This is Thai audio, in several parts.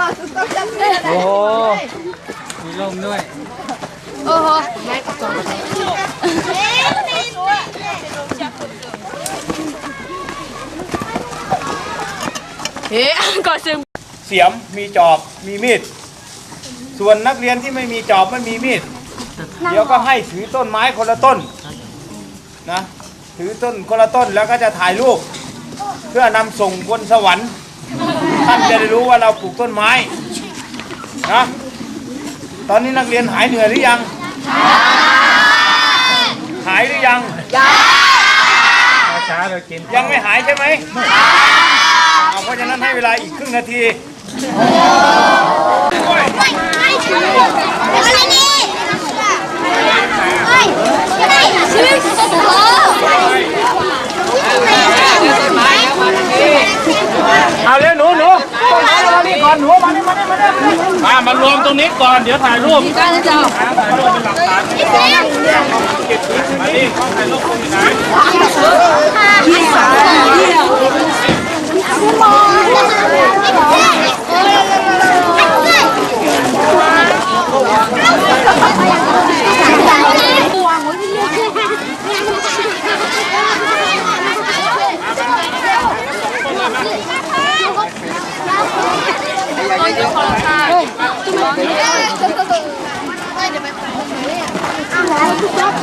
มาสุดต้องจำได้โอ้โหมีลมด้วย โอ้โหเฮ้ก่อนซึมเสียมมีจอบมีมีด ส่วนนักเรียนที่ไม่มีจอบไม่มีมีด เดี๋ยวก็ให้ถือต้นไม้คนละต้นนะถือต้นคนละต้นแล้วก็จะถ่ายรูป เพื่อนำส่งบนสวรรค์ ท่านจะได้รู้ว่าเราปลูกต้นไม้นะตอนนี้นักเรียนหายเหนื่อยหรือยัง หายหรือยัง ช้าเรากินยังไม่หายใช่ไหมเอาเพราะฉะนั้นให้เวลาอีกครึ่งนาทีเอาเร็วหนูหนูมานี่ก่อนหนูมานี่มานี่มานี่ มามา รวมตรงนี้ก่อน เดี๋ยวถ่ายรูปการจะถ่ายรูปเป็นหลักฐานมาดิกล้องถ่ายรูปคุณอยู่ไหน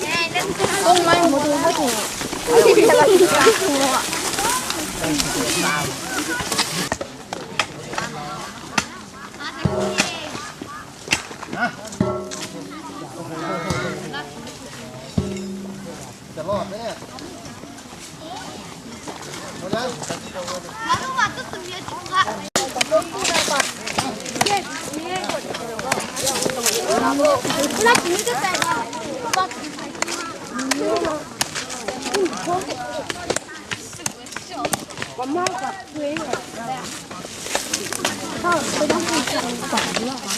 ไม่หมดไม่ถูกจะรอดไหมเนี่ยหมดแล้ว 나루가 뜯은 미야 누가 เวลากินนี่ก็แตก บหนึ่งสองสามแ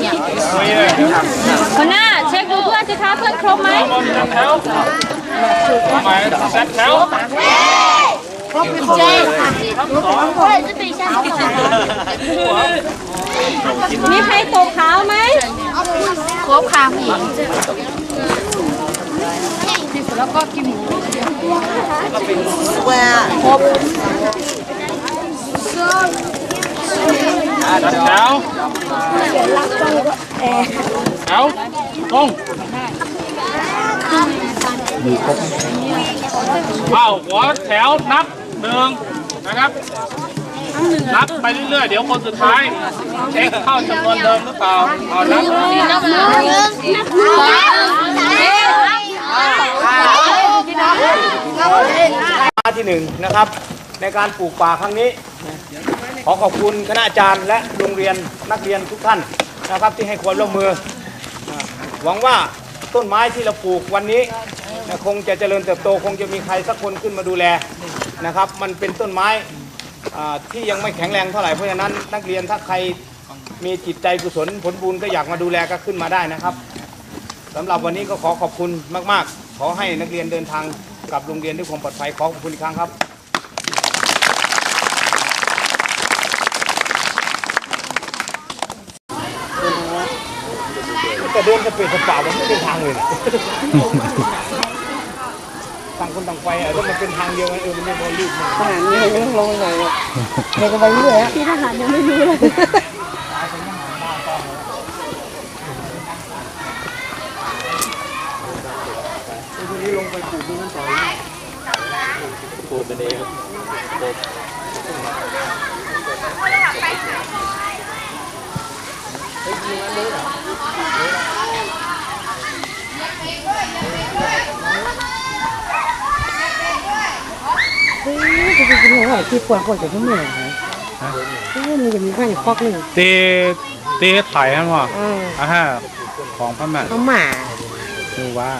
เดี๋ยวทำหัวหน้าเช็คดูเพื่อนสิคะเพื่อนครบไหมมองจับแถวทำไมจัดแถว มีใครตกขาวไหมครบค่ะผู้หญิงแล้วก็กินหมูจัดแถวแถวตรงเอาหัวแถวนับห นึ่งนะครับนับไปเรื่อยๆ เดี๋ยวคนสุดท้าย เช็คเข้าจำนวนเดิมหรือเปล่าเอานับนับหนึ่งนับสองมาที่หนึ่งนะครับ ในการปลูกป่าครั้งนี้ ขอขอบคุณคณะอาจารย์และโรงเรียนนักเรียนทุกท่านนะครับที่ให้ความร่วมมืออ่าหวังว่าต้นไม้ที่เราปลูกวันนี้นะคงจะเจริญเติบโตคงจะมีใครสักคนขึ้นมาดูแลนะครับ มันเป็นต้นไม้อ่า ที่ยังไม่แข็งแรงเท่าไหร่เพราะฉะนั้นนักเรียนถ้าใครมีจิตใจกุศลผลบุญก็อยากมาดูแลก็ขึ้นมาได้นะครับสำหรับวันนี้ก็ขอขอบคุณมาก ๆ ขอให้นักเรียนเดินทางกลับโรงเรียนด้วยความปลอดภัยขอขอบคุณอีกครั้งครับแต่เดินสเปซสปามันไม่เป็นทางเลยนะ ต่างคนต่างไปอะถ้ามันเป็นทางเดียวกันเออมันไม่พอรีบมันทหารนี่ไม่ต้องลงเลยอะเด็กก็ไปเรื่อยอะพี่ทหารยังไม่รู้เลยทีนี้ลงไปปลูกตรงนั้นต่อเฮ้ยจะเป็ นหัวที่ปวดปวดจากที่เหนื่อยไหมเฮ้ยมันจะมีข้างอีกฟอกหนึ่งตีตีถ่ายกันวะอ่าอ่าฮะของพระแม่เอาหมาคือว่า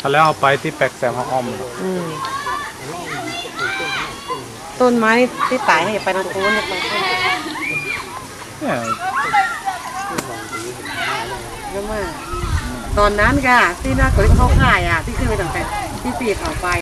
ถ้าแล้วเอาไปที่แปลกแสงห้องอ้อมอืมต้นไม้ที่ตายให้ไปทางโน้นเนี่ยไปข้างเนี่ยเยอะมากตอนนั้นค่ะที่หน้าเกิดเขาขายอะ ที่ขึ้นไปตั้งแต่ที่สี่เขาไป